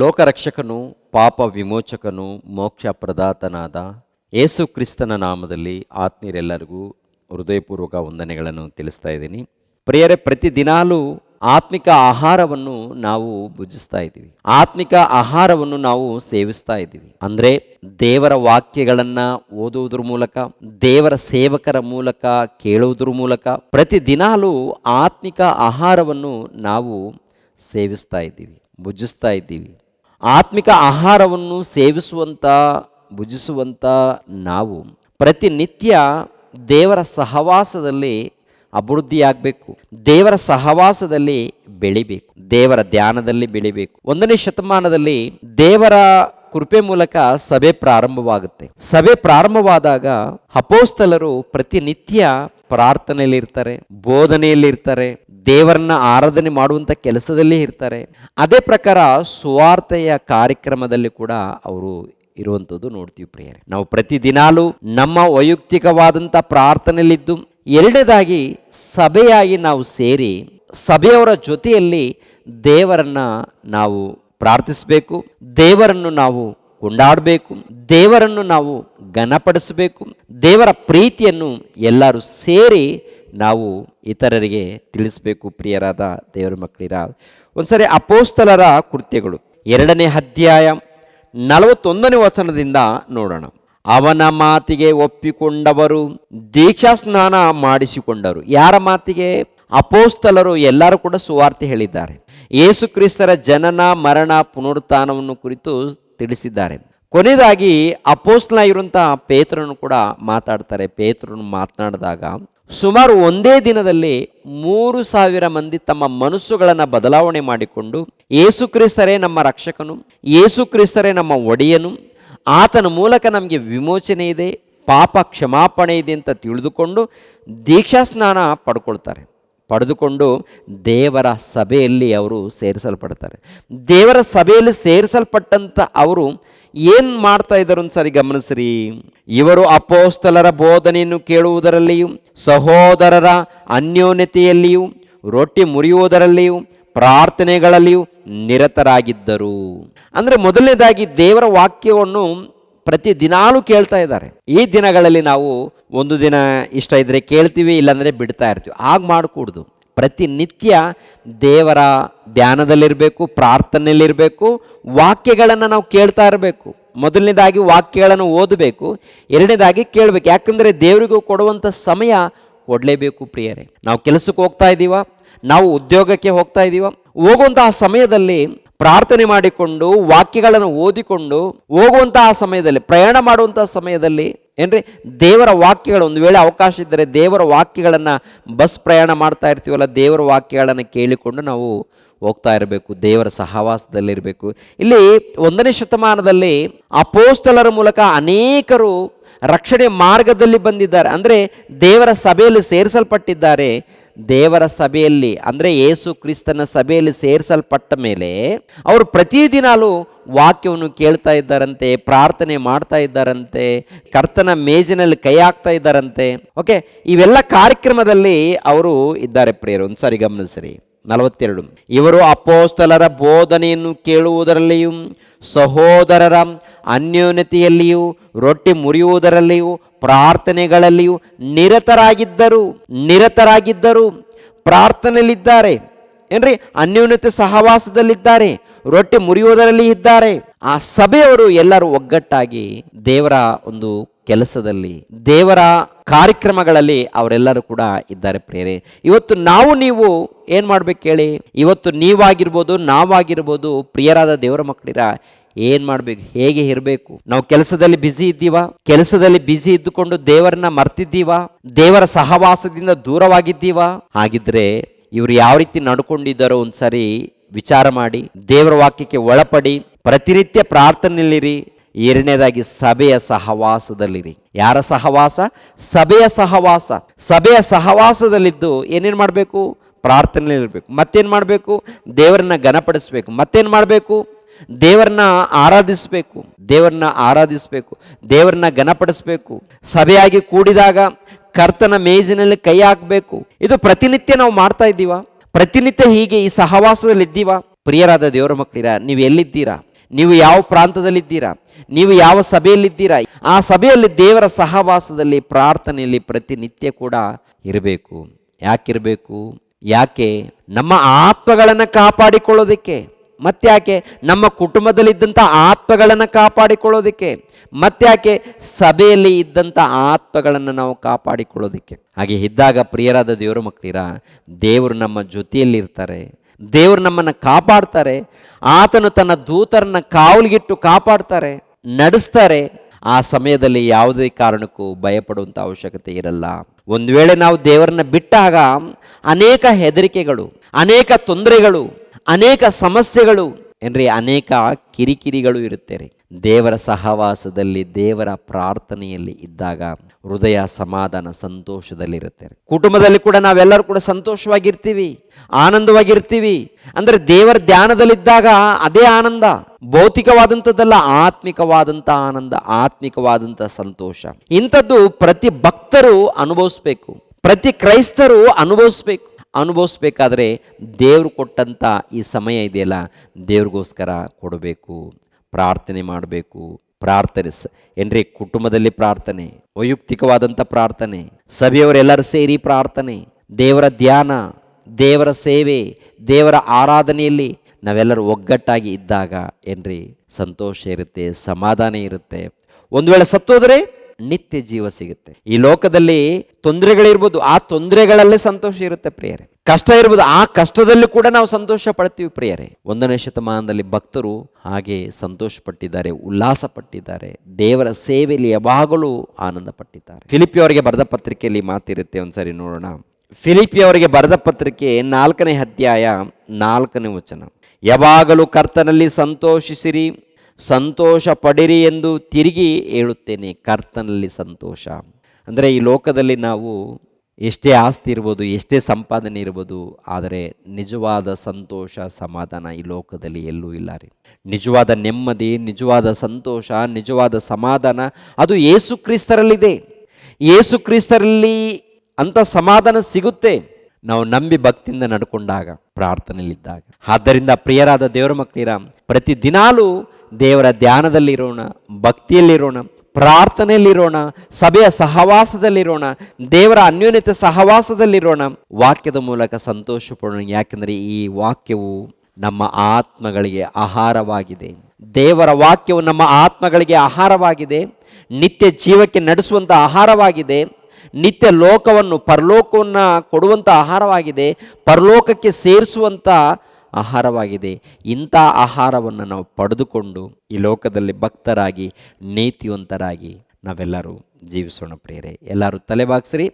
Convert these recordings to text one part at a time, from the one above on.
ಲೋಕರಕ್ಷಕನು ಪಾಪ ವಿಮೋಚಕನು ಮೋಕ್ಷ ಪ್ರದಾತನಾದ ಯೇಸು ಕ್ರಿಸ್ತನ ನಾಮದಲ್ಲಿ ಆತ್ಮೀಯರೆಲ್ಲರಿಗೂ ಹೃದಯಪೂರ್ವಕ ವಂದನೆಗಳನ್ನು ತಿಳಿಸ್ತಾ ಇದ್ದೀನಿ. ಪ್ರಿಯರೇ, ಪ್ರತಿದಿನಾಲೂ ಆತ್ಮಿಕ ಆಹಾರವನ್ನು ನಾವು ಭುಜಿಸ್ತಾ ಇದ್ದೀವಿ. ಆತ್ಮಿಕ ಆಹಾರವನ್ನು ನಾವು ಸೇವಿಸ್ತಾ ಇದ್ದೀವಿ. ಅಂದರೆ ದೇವರ ವಾಕ್ಯಗಳನ್ನು ಓದುವುದ್ರ ಮೂಲಕ, ದೇವರ ಸೇವಕರ ಮೂಲಕ, ಕೇಳುವುದ್ರ ಮೂಲಕ ಪ್ರತಿದಿನಾಲೂ ಆತ್ಮಿಕ ಆಹಾರವನ್ನು ನಾವು ಸೇವಿಸ್ತಾ ಇದ್ದೀವಿ, ಭುಜಿಸ್ತಾ ಇದ್ದೀವಿ. ಆತ್ಮಿಕ ಆಹಾರವನ್ನು ಸೇವಿಸುವಂಥ ಭುಜಿಸುವಂಥ ನಾವು ಪ್ರತಿನಿತ್ಯ ದೇವರ ಸಹವಾಸದಲ್ಲಿ ಅಭಿವೃದ್ಧಿಯಾಗಬೇಕು. ದೇವರ ಸಹವಾಸದಲ್ಲಿ ಬೆಳಿಬೇಕು. ದೇವರ ಧ್ಯಾನದಲ್ಲಿ ಬೆಳಿಬೇಕು. ಒಂದನೇ ಶತಮಾನದಲ್ಲಿ ದೇವರ ಕೃಪೆ ಮೂಲಕ ಸಭೆ ಪ್ರಾರಂಭವಾಗುತ್ತೆ. ಸಭೆ ಪ್ರಾರಂಭವಾದಾಗ ಅಪೋಸ್ತಲರು ಪ್ರತಿನಿತ್ಯ ಪ್ರಾರ್ಥನೆಯಲ್ಲಿರ್ತಾರೆ, ಬೋಧನೆಯಲ್ಲಿರ್ತಾರೆ ದೇವರನ್ನ ಆರಾಧನೆ ಮಾಡುವಂಥ ಕೆಲಸದಲ್ಲಿ ಇರ್ತಾರೆ. ಅದೇ ಪ್ರಕಾರ ಸುವಾರ್ತೆಯ ಕಾರ್ಯಕ್ರಮದಲ್ಲಿ ಕೂಡ ಅವರು ಇರುವಂಥದ್ದು ನೋಡ್ತೀವಿ ಪ್ರಿಯರೇ. ನಾವು ಪ್ರತಿದಿನಾಲೂ ನಮ್ಮ ವೈಯಕ್ತಿಕವಾದಂಥ ಪ್ರಾರ್ಥನೆಯಲ್ಲಿದ್ದು, ಎರಡನೇದಾಗಿ ಸಭೆಯಾಗಿ ನಾವು ಸೇರಿ ಸಭೆಯವರ ಜೊತೆಯಲ್ಲಿ ದೇವರನ್ನ ನಾವು ಪ್ರಾರ್ಥಿಸಬೇಕು, ದೇವರನ್ನು ನಾವು ಕೊಂಡಾಡಬೇಕು, ದೇವರನ್ನು ನಾವು ಘನಪಡಿಸಬೇಕು, ದೇವರ ಪ್ರೀತಿಯನ್ನು ಎಲ್ಲರೂ ಸೇರಿ ನಾವು ಇತರರಿಗೆ ತಿಳಿಸಬೇಕು, ಪ್ರಿಯರಾದ ದೇವರ ಮಕ್ಕಳಿರ. ಒಂದ್ಸರಿ ಅಪೋಸ್ತಲರ ಕೃತ್ಯಗಳು. ಎರಡನೇ ಅಧ್ಯಾಯ ನಲವತ್ತೊಂದನೇ ವಚನದಿಂದ ನೋಡೋಣ. ಅವನ ಮಾತಿಗೆ ಒಪ್ಪಿಕೊಂಡವರು ದೀಕ್ಷಾ ಸ್ನಾನ ಮಾಡಿಸಿಕೊಂಡರು. ಯಾರ ಮಾತಿಗೆ? ಅಪೋಸ್ತಲರು ಎಲ್ಲರೂ ಕೂಡ ಸುವಾರ್ತೆ ಹೇಳಿದ್ದಾರೆ. ಯೇಸು ಕ್ರಿಸ್ತರ ಜನನ, ಮರಣ, ಪುನರುತ್ಥಾನವನ್ನು ಕುರಿತು ತಿಳಿಸಿದ್ದಾರೆ. ಕೊನೆಯದಾಗಿ ಅಪೋಸ್ತಲ ಇರುವಂತಹ ಪೇತ್ರನು ಕೂಡ ಮಾತಾಡ್ತಾರೆ. ಪೇತ್ರನು ಮಾತನಾಡಿದಾಗ ಸುಮಾರು ಒಂದೇ ದಿನದಲ್ಲಿ ಮೂರು ಸಾವಿರ ಮಂದಿ ತಮ್ಮ ಮನಸ್ಸುಗಳನ್ನು ಬದಲಾವಣೆ ಮಾಡಿಕೊಂಡು ಏಸು ಕ್ರಿಸ್ತರೇ ನಮ್ಮ ರಕ್ಷಕನು ಏಸು ಕ್ರಿಸ್ತರೇ ನಮ್ಮ ಒಡೆಯನು, ಆತನ ಮೂಲಕ ನಮಗೆ ವಿಮೋಚನೆ ಇದೆ, ಪಾಪ ಕ್ಷಮಾಪಣೆ ಇದೆ ಅಂತ ತಿಳಿದುಕೊಂಡು ದೀಕ್ಷಾ ಸ್ನಾನ ಪಡ್ಕೊಳ್ತಾರೆ. ಪಡೆದುಕೊಂಡು ದೇವರ ಸಭೆಯಲ್ಲಿ ಅವರು ಸೇರಿಸಲ್ಪಡ್ತಾರೆ. ದೇವರ ಸಭೆಯಲ್ಲಿ ಸೇರಿಸಲ್ಪಟ್ಟಂಥ ಅವರು ಏನು ಮಾಡ್ತಾ ಇದ್ದಾರೆ ಒಂದ್ಸರಿ ಗಮನಿಸ್ರಿ. ಇವರು ಅಪೋಸ್ತಲರ ಬೋಧನೆಯನ್ನು ಕೇಳುವುದರಲ್ಲಿಯೂ, ಸಹೋದರರ ಅನ್ಯೋನ್ಯತೆಯಲ್ಲಿಯೂ, ರೊಟ್ಟಿ ಮುರಿಯುವುದರಲ್ಲಿಯೂ, ಪ್ರಾರ್ಥನೆಗಳಲ್ಲಿಯೂ ನಿರತರಾಗಿದ್ದರು. ಅಂದರೆ ಮೊದಲನೇದಾಗಿ ದೇವರ ವಾಕ್ಯವನ್ನು ಪ್ರತಿ ದಿನಾಲೂ ಕೇಳ್ತಾ ಇದ್ದಾರೆ. ಈ ದಿನಗಳಲ್ಲಿ ನಾವು ಒಂದು ದಿನ ಇಷ್ಟ ಇದ್ದರೆ ಕೇಳ್ತೀವಿ, ಇಲ್ಲಾಂದರೆ ಬಿಡ್ತಾ ಇರ್ತೀವಿ. ಆಗ ಮಾಡಿಕೂಡ್ದು. ಪ್ರತಿನಿತ್ಯ ದೇವರ ಧ್ಯಾನದಲ್ಲಿರಬೇಕು, ಪ್ರಾರ್ಥನೆಯಲ್ಲಿರಬೇಕು, ವಾಕ್ಯಗಳನ್ನು ನಾವು ಕೇಳ್ತಾ ಇರಬೇಕು. ಮೊದಲನೇದಾಗಿ ವಾಕ್ಯಗಳನ್ನು ಓದಬೇಕು, ಎರಡನೇದಾಗಿ ಕೇಳಬೇಕು. ಯಾಕಂದರೆ ದೇವರಿಗೂ ಕೊಡುವಂಥ ಸಮಯ ಕೊಡಲೇಬೇಕು ಪ್ರಿಯರೇ. ನಾವು ಕೆಲಸಕ್ಕೆ ಹೋಗ್ತಾ ಇದ್ದೀವ ನಾವು ಉದ್ಯೋಗಕ್ಕೆ ಹೋಗ್ತಾ ಇದ್ದೀವ ಹೋಗುವಂತಹ ಸಮಯದಲ್ಲಿ ಪ್ರಾರ್ಥನೆ ಮಾಡಿಕೊಂಡು, ವಾಕ್ಯಗಳನ್ನು ಓದಿಕೊಂಡು ಹೋಗುವಂತಹ ಸಮಯದಲ್ಲಿ, ಪ್ರಯಾಣ ಮಾಡುವಂತಹ ಸಮಯದಲ್ಲಿ, ಏನ್ರಿ? ದೇವರ ವಾಕ್ಯಗಳು, ಒಂದು ವೇಳೆ ಅವಕಾಶ ಇದ್ದರೆ ದೇವರ ವಾಕ್ಯಗಳನ್ನು ಬಸ್ ಪ್ರಯಾಣ ಮಾಡ್ತಾ ಇರ್ತೀವಲ್ಲ, ದೇವರ ವಾಕ್ಯಗಳನ್ನು ಕೇಳಿಕೊಂಡು ನಾವು ಹೋಗ್ತಾ ಇರಬೇಕು, ದೇವರ ಸಹವಾಸದಲ್ಲಿರಬೇಕು ಇಲ್ಲಿ ಒಂದನೇ ಶತಮಾನದಲ್ಲಿ ಅಪೋಸ್ತಲರ ಮೂಲಕ ಅನೇಕರು ರಕ್ಷಣೆ ಮಾರ್ಗದಲ್ಲಿ ಬಂದಿದ್ದಾರೆ. ಅಂದರೆ ದೇವರ ಸಭೆಯಲ್ಲಿ ಸೇರಿಸಲ್ಪಟ್ಟಿದ್ದಾರೆ. ದೇವರ ಸಭೆಯಲ್ಲಿ, ಅಂದರೆ ಯೇಸು ಕ್ರಿಸ್ತನ ಸಭೆಯಲ್ಲಿ ಸೇರಿಸಲ್ಪಟ್ಟ ಮೇಲೆ ಅವರು ಪ್ರತಿದಿನಾಲು ವಾಕ್ಯವನ್ನು ಕೇಳ್ತಾ ಇದ್ದಾರಂತೆ, ಪ್ರಾರ್ಥನೆ ಮಾಡ್ತಾ ಇದ್ದಾರಂತೆ, ಕರ್ತನ ಮೇಜಿನಲ್ಲಿ ಕೈ ಹಾಕ್ತಾ ಇದ್ದಾರಂತೆ. ಓಕೆ ಇವೆಲ್ಲ ಕಾರ್ಯಕ್ರಮದಲ್ಲಿ ಅವರು ಇದ್ದಾರೆ ಪ್ರಿಯರು, ಒಂದು ಸಾರಿ ಗಮನಿಸ್ರಿ. ನಲವತ್ತೆರಡು, ಇವರು ಅಪೋಸ್ತಲರ ಬೋಧನೆಯನ್ನು ಕೇಳುವುದರಲ್ಲಿಯೂ, ಸಹೋದರರ ಅನ್ಯೋನ್ಯತೆಯಲ್ಲಿಯೂ, ರೊಟ್ಟಿ ಮುರಿಯುವುದರಲ್ಲಿಯೂ ಪ್ರಾರ್ಥನೆಗಳಲ್ಲಿಯೂ ನಿರತರಾಗಿದ್ದರು ನಿರತರಾಗಿದ್ದರು, ಪ್ರಾರ್ಥನೆಯಲ್ಲಿದ್ದಾರೆ. ಏನ್ರಿ? ಅನ್ಯೋನ್ಯತೆ ಸಹವಾಸದಲ್ಲಿದ್ದಾರೆ, ರೊಟ್ಟಿ ಮುರಿಯುವುದರಲ್ಲಿ ಇದ್ದಾರೆ. ಆ ಸಭೆಯವರು ಎಲ್ಲರೂ ಒಗ್ಗಟ್ಟಾಗಿ ದೇವರ ಒಂದು ಕೆಲಸದಲ್ಲಿ, ದೇವರ ಕಾರ್ಯಕ್ರಮಗಳಲ್ಲಿ ಅವರೆಲ್ಲರೂ ಕೂಡ ಇದ್ದಾರೆ ಪ್ರೇರೆ ಇವತ್ತು ನಾವು ನೀವು ಏನು ಮಾಡ್ಬೇಕು ಹೇಳಿ? ಇವತ್ತು ನೀವಾಗಿರ್ಬೋದು, ನಾವಾಗಿರ್ಬೋದು, ಪ್ರಿಯರಾದ ದೇವರ ಮಕ್ಕಳಿರ ಏನು ಮಾಡಬೇಕು? ಹೇಗೆ ಇರಬೇಕು? ನಾವು ಕೆಲಸದಲ್ಲಿ ಬ್ಯುಸಿ ಇದ್ದೀವಾ? ಕೆಲಸದಲ್ಲಿ ಬ್ಯುಸಿ ಇದ್ದುಕೊಂಡು ದೇವರನ್ನ ಮರ್ತಿದ್ದೀವಾ? ದೇವರ ಸಹವಾಸದಿಂದ ದೂರವಾಗಿದ್ದೀವಾ? ಹಾಗಿದ್ರೆ ಇವರು ಯಾವ ರೀತಿ ನಡ್ಕೊಂಡಿದ್ದಾರೋ ಒಂದ್ಸರಿ ವಿಚಾರ ಮಾಡಿ, ದೇವರ ವಾಕ್ಯಕ್ಕೆ ಒಳಪಡಿ, ಪ್ರತಿನಿತ್ಯ ಪ್ರಾರ್ಥನೆಯಲ್ಲಿರಿ. ಎರಡನೇದಾಗಿ ಸಭೆಯ ಸಹವಾಸದಲ್ಲಿರಿ. ಯಾರ ಸಹವಾಸ? ಸಭೆಯ ಸಹವಾಸ. ಸಭೆಯ ಸಹವಾಸದಲ್ಲಿದ್ದು ಏನೇನು ಮಾಡಬೇಕು? ಪ್ರಾರ್ಥನೆಯಲ್ಲಿರಬೇಕು. ಮತ್ತೇನು ಮಾಡಬೇಕು? ದೇವರನ್ನ ಘನಪಡಿಸ್ಬೇಕು. ಮತ್ತೇನು ಮಾಡಬೇಕು? ದೇವರನ್ನ ಆರಾಧಿಸಬೇಕು ದೇವರನ್ನ ಆರಾಧಿಸಬೇಕು, ದೇವರನ್ನ ಘನಪಡಿಸ್ಬೇಕು. ಸಭೆಯಾಗಿ ಕೂಡಿದಾಗ ಕರ್ತನ ಮೇಜಿನಲ್ಲಿ ಕೈ ಹಾಕಬೇಕು. ಇದು ಪ್ರತಿನಿತ್ಯ ನಾವು ಮಾಡ್ತಾ ಇದ್ದೀವ? ಪ್ರತಿನಿತ್ಯ ಹೀಗೆ ಈ ಸಹವಾಸದಲ್ಲಿ ಇದ್ದೀವ? ಪ್ರಿಯರಾದ ದೇವರ ಮಕ್ಕಳಿರ, ನೀವು ಎಲ್ಲಿದ್ದೀರಾ? ನೀವು ಯಾವ ಪ್ರಾಂತದಲ್ಲಿದ್ದೀರಾ? ನೀವು ಯಾವ ಸಭೆಯಲ್ಲಿದ್ದೀರಾ? ಆ ಸಭೆಯಲ್ಲಿ ದೇವರ ಸಹವಾಸದಲ್ಲಿ, ಪ್ರಾರ್ಥನೆಯಲ್ಲಿ ಪ್ರತಿನಿತ್ಯ ಕೂಡ ಇರಬೇಕು. ಯಾಕಿರಬೇಕು? ಯಾಕೆ? ನಮ್ಮ ಆತ್ಮಗಳನ್ನು ಕಾಪಾಡಿಕೊಳ್ಳೋದಕ್ಕೆ. ಮತ್ತ್ಯಾಕೆ ನಮ್ಮ ಕುಟುಂಬದಲ್ಲಿದ್ದಂಥ ಆತ್ಮಗಳನ್ನು ಕಾಪಾಡಿಕೊಳ್ಳೋದಕ್ಕೆ? ಮತ್ತ್ಯಾಕೆ ಸಭೆಯಲ್ಲಿ ಇದ್ದಂಥ ಆತ್ಮಗಳನ್ನು ನಾವು ಕಾಪಾಡಿಕೊಳ್ಳೋದಕ್ಕೆ? ಹಾಗೆ ಇದ್ದಾಗ ಪ್ರಿಯರಾದ ದೇವರ ಮಕ್ಕಳಿರ ದೇವರು ನಮ್ಮ ಜೊತೆಯಲ್ಲಿರ್ತಾರೆ. ದೇವರು ನಮ್ಮನ್ನು ಕಾಪಾಡ್ತಾರೆ. ಆತನು ತನ್ನ ದೂತರನ್ನ ಕಾವಲಿಗಿಟ್ಟು ಕಾಪಾಡ್ತಾರೆ, ನಡೆಸ್ತಾರೆ. ಆ ಸಮಯದಲ್ಲಿ ಯಾವುದೇ ಕಾರಣಕ್ಕೂ ಭಯಪಡುವಂಥ ಅವಶ್ಯಕತೆ ಇರಲ್ಲ. ಒಂದು ವೇಳೆ ನಾವು ದೇವರನ್ನ ಬಿಟ್ಟಾಗ ಅನೇಕ ಹೆದರಿಕೆಗಳು, ಅನೇಕ ತೊಂದರೆಗಳು ಅನೇಕ ಸಮಸ್ಯೆಗಳು. ಏನ್ರಿ, ಅನೇಕ ಕಿರಿಕಿರಿಗಳು ಇರುತ್ತೆ ರೀ ದೇವರ ಸಹವಾಸದಲ್ಲಿ, ದೇವರ ಪ್ರಾರ್ಥನೆಯಲ್ಲಿ ಇದ್ದಾಗ ಹೃದಯ ಸಮಾಧಾನ ಸಂತೋಷದಲ್ಲಿರುತ್ತೆ ಕುಟುಂಬದಲ್ಲಿ ಕೂಡ ನಾವೆಲ್ಲರೂ ಕೂಡ ಸಂತೋಷವಾಗಿರ್ತೀವಿ, ಆನಂದವಾಗಿರ್ತೀವಿ. ಅಂದ್ರೆ ದೇವರ ಧ್ಯಾನದಲ್ಲಿದ್ದಾಗ ಅದೇ ಆನಂದ. ಭೌತಿಕವಾದಂಥದ್ದಲ್ಲ, ಆತ್ಮಿಕವಾದಂಥ ಆನಂದ, ಆತ್ಮಿಕವಾದಂಥ ಸಂತೋಷ. ಇಂಥದ್ದು ಪ್ರತಿ ಭಕ್ತರು ಅನುಭವಿಸ್ಬೇಕು. ಪ್ರತಿ ಕ್ರೈಸ್ತರು ಅನುಭವಿಸ್ಬೇಕು. ಅನುಭವಿಸ್ಬೇಕಾದ್ರೆ ದೇವರು ಕೊಟ್ಟಂಥ ಈ ಸಮಯ ಇದೆಯಲ್ಲ, ದೇವ್ರಿಗೋಸ್ಕರ ಕೊಡಬೇಕು, ಪ್ರಾರ್ಥನೆ ಮಾಡಬೇಕು ಪ್ರಾರ್ಥನೆ ಸ ಏನ್ರಿ ಕುಟುಂಬದಲ್ಲಿ ಪ್ರಾರ್ಥನೆ ವೈಯಕ್ತಿಕವಾದಂಥ ಪ್ರಾರ್ಥನೆ, ಸಭೆಯವರೆಲ್ಲರೂ ಸೇರಿ ಪ್ರಾರ್ಥನೆ, ದೇವರ ಧ್ಯಾನ, ದೇವರ ಸೇವೆ, ದೇವರ ಆರಾಧನೆಯಲ್ಲಿ ನಾವೆಲ್ಲರೂ ಒಗ್ಗಟ್ಟಾಗಿ ಇದ್ದಾಗ ಏನ್ರಿ ಸಂತೋಷ ಇರುತ್ತೆ, ಸಮಾಧಾನ ಇರುತ್ತೆ. ಒಂದು ವೇಳೆ ಸತ್ತೋದ್ರೆ ನಿತ್ಯ ಜೀವ ಸಿಗುತ್ತೆ. ಈ ಲೋಕದಲ್ಲಿ ತೊಂದರೆಗಳಿರ್ಬೋದು, ಆ ತೊಂದರೆಗಳಲ್ಲೇ ಸಂತೋಷ ಇರುತ್ತೆ ಪ್ರಿಯರೇ. ಕಷ್ಟ ಇರ್ಬೋದು, ಆ ಕಷ್ಟದಲ್ಲೂ ಕೂಡ ನಾವು ಸಂತೋಷ ಪಡ್ತೀವಿ ಪ್ರಿಯರೇ. ಒಂದನೇ ಶತಮಾನದಲ್ಲಿ ಭಕ್ತರು ಹಾಗೆ ಸಂತೋಷ ಪಟ್ಟಿದ್ದಾರೆ ಉಲ್ಲಾಸ ಪಟ್ಟಿದ್ದಾರೆ ದೇವರ ಸೇವೆಯಲ್ಲಿ ಯಾವಾಗಲೂ ಆನಂದ ಪಟ್ಟಿದ್ದಾರೆ ಫಿಲಿಪಿ ಅವರಿಗೆ ಬರೆದ ಪತ್ರಿಕೆಯಲ್ಲಿ ಮಾತಿರುತ್ತೆ ಒಂದ್ಸರಿ ನೋಡೋಣ. ಫಿಲಿಪಿ ಅವರಿಗೆ ಬರೆದ ಪತ್ರಿಕೆ ನಾಲ್ಕನೇ ಅಧ್ಯಾಯ ನಾಲ್ಕನೇ ವಚನ. ಯಾವಾಗಲೂ ಕರ್ತನಲ್ಲಿ ಸಂತೋಷಿಸಿರಿ ಸಂತೋಷ ಪಡಿರಿ ಎಂದು ತಿರುಗಿ ಹೇಳುತ್ತೇನೆ, ಕರ್ತನಲ್ಲಿ ಸಂತೋಷ. ಅಂದರೆ ಈ ಲೋಕದಲ್ಲಿ ನಾವು ಎಷ್ಟೇ ಆಸ್ತಿ ಇರ್ಬೋದು, ಎಷ್ಟೇ ಸಂಪಾದನೆ ಇರ್ಬೋದು, ಆದರೆ ನಿಜವಾದ ಸಂತೋಷ, ಸಮಾಧಾನ ಈ ಲೋಕದಲ್ಲಿ ಎಲ್ಲೂ ಇಲ್ಲ ರೀ. ನಿಜವಾದ ನೆಮ್ಮದಿ, ನಿಜವಾದ ಸಂತೋಷ, ನಿಜವಾದ ಸಮಾಧಾನ, ಅದು ಏಸು ಕ್ರಿಸ್ತರಲ್ಲಿದೆ. ಏಸು ಕ್ರಿಸ್ತರಲ್ಲಿ ಅಂಥ ಸಮಾಧಾನ ಸಿಗುತ್ತೆ. ನಾವು ನಂಬಿ ಭಕ್ತಿಯಿಂದ ನಡ್ಕೊಂಡಾಗ, ಪ್ರಾರ್ಥನೆಯಲ್ಲಿದ್ದಾಗ. ಆದ್ದರಿಂದ ಪ್ರಿಯರಾದ ದೇವರ ಮಕ್ಕಳಿರ ಪ್ರತಿ ದಿನಾಲೂ ದೇವರ ಧ್ಯಾನದಲ್ಲಿರೋಣ, ಭಕ್ತಿಯಲ್ಲಿರೋಣ, ಪ್ರಾರ್ಥನೆಯಲ್ಲಿರೋಣ, ಸಭೆಯ ಸಹವಾಸದಲ್ಲಿರೋಣ, ದೇವರ ಅನ್ಯೋನ್ಯತೆ ಸಹವಾಸದಲ್ಲಿರೋಣ. ವಾಕ್ಯದ ಮೂಲಕ ಸಂತೋಷ ಪಡೋಣ ಯಾಕೆಂದರೆ ಈ ವಾಕ್ಯವು ನಮ್ಮ ಆತ್ಮಗಳಿಗೆ ಆಹಾರವಾಗಿದೆ. ದೇವರ ವಾಕ್ಯವು ನಮ್ಮ ಆತ್ಮಗಳಿಗೆ ಆಹಾರವಾಗಿದೆ. ನಿತ್ಯ ಜೀವಕ್ಕೆ ನಡೆಸುವಂಥ ಆಹಾರವಾಗಿದೆ. ನಿತ್ಯ ಲೋಕವನ್ನು, ಪರಲೋಕವನ್ನು ಕೊಡುವಂಥ ಆಹಾರವಾಗಿದೆ. ಪರಲೋಕಕ್ಕೆ ಸೇರಿಸುವಂಥ ಆಹಾರವಾಗಿದೆ. ಇಂಥ ಆಹಾರವನ್ನು ನಾವು ಪಡೆದುಕೊಂಡು ಈ ಲೋಕದಲ್ಲಿ ಭಕ್ತರಾಗಿ, ನೀತಿವಂತರಾಗಿ ನಾವೆಲ್ಲರೂ ಜೀವಿಸೋಣ ಪ್ರಿಯರೇ. ಎಲ್ಲರೂ ತಲೆಬಾಗ್ಸಿರಿ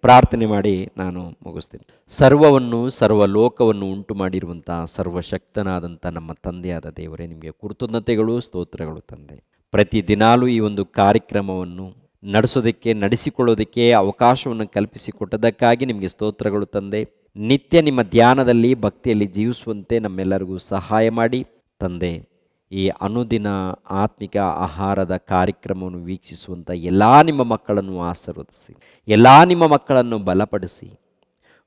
ಪ್ರಾರ್ಥನೆ ಮಾಡಿ ನಾನು ಮುಗಿಸ್ತೀನಿ. ಸರ್ವವನ್ನು, ಸರ್ವ ಲೋಕವನ್ನು ಉಂಟು ಮಾಡಿರುವಂಥ ಸರ್ವಶಕ್ತನಾದಂಥ ನಮ್ಮ ತಂದೆಯಾದ ದೇವರೇ, ನಿಮಗೆ ಕೃತಜ್ಞತೆಗಳು, ಸ್ತೋತ್ರಗಳು ತಂದೆ. ಪ್ರತಿ ದಿನಾಲೂ ಈ ಒಂದು ಕಾರ್ಯಕ್ರಮವನ್ನು ನಡೆಸೋದಕ್ಕೆ, ನಡೆಸಿಕೊಳ್ಳೋದಕ್ಕೆ ಅವಕಾಶವನ್ನು ಕಲ್ಪಿಸಿಕೊಟ್ಟದಕ್ಕಾಗಿ ನಿಮಗೆ ಸ್ತೋತ್ರಗಳು ತಂದೆ. ನಿತ್ಯ ನಿಮ್ಮ ಧ್ಯಾನದಲ್ಲಿ, ಭಕ್ತಿಯಲ್ಲಿ ಜೀವಿಸುವಂತೆ ನಮ್ಮೆಲ್ಲರಿಗೂ ಸಹಾಯ ಮಾಡಿ, ತಂದೆ. ಈ ಅನುದಿನ ಆತ್ಮಿಕ ಆಹಾರದ ಕಾರ್ಯಕ್ರಮವನ್ನು ವೀಕ್ಷಿಸುವಂಥ ಎಲ್ಲ ನಿಮ್ಮ ಮಕ್ಕಳನ್ನು ಆಶೀರ್ವದಿಸಿ, ಎಲ್ಲ ನಿಮ್ಮ ಮಕ್ಕಳನ್ನು ಬಲಪಡಿಸಿ.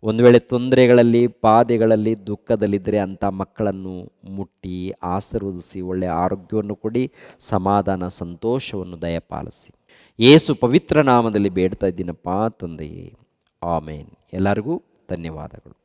ಒಂದು ವೇಳೆ ತೊಂದರೆಗಳಲ್ಲಿ ಪಾದೆಗಳಲ್ಲಿ ದುಃಖದಲ್ಲಿದ್ದರೆ ಅಂಥ ಮಕ್ಕಳನ್ನು ಮುಟ್ಟಿ, ಆಶೀರ್ವದಿಸಿ ಒಳ್ಳೆಯ ಆರೋಗ್ಯವನ್ನು ಕೊಡಿ, ಸಮಾಧಾನ, ಸಂತೋಷವನ್ನು ದಯಪಾಲಿಸಿ. ಏಸು ಪವಿತ್ರ ನಾಮದಲ್ಲಿ ಬೇಡ್ತಾ ಇದ್ದೀನಪ್ಪ, ತಂದೆಯೇ. ಆಮೇನ್. ಎಲ್ಲರಿಗೂ ಧನ್ಯವಾದಗಳು.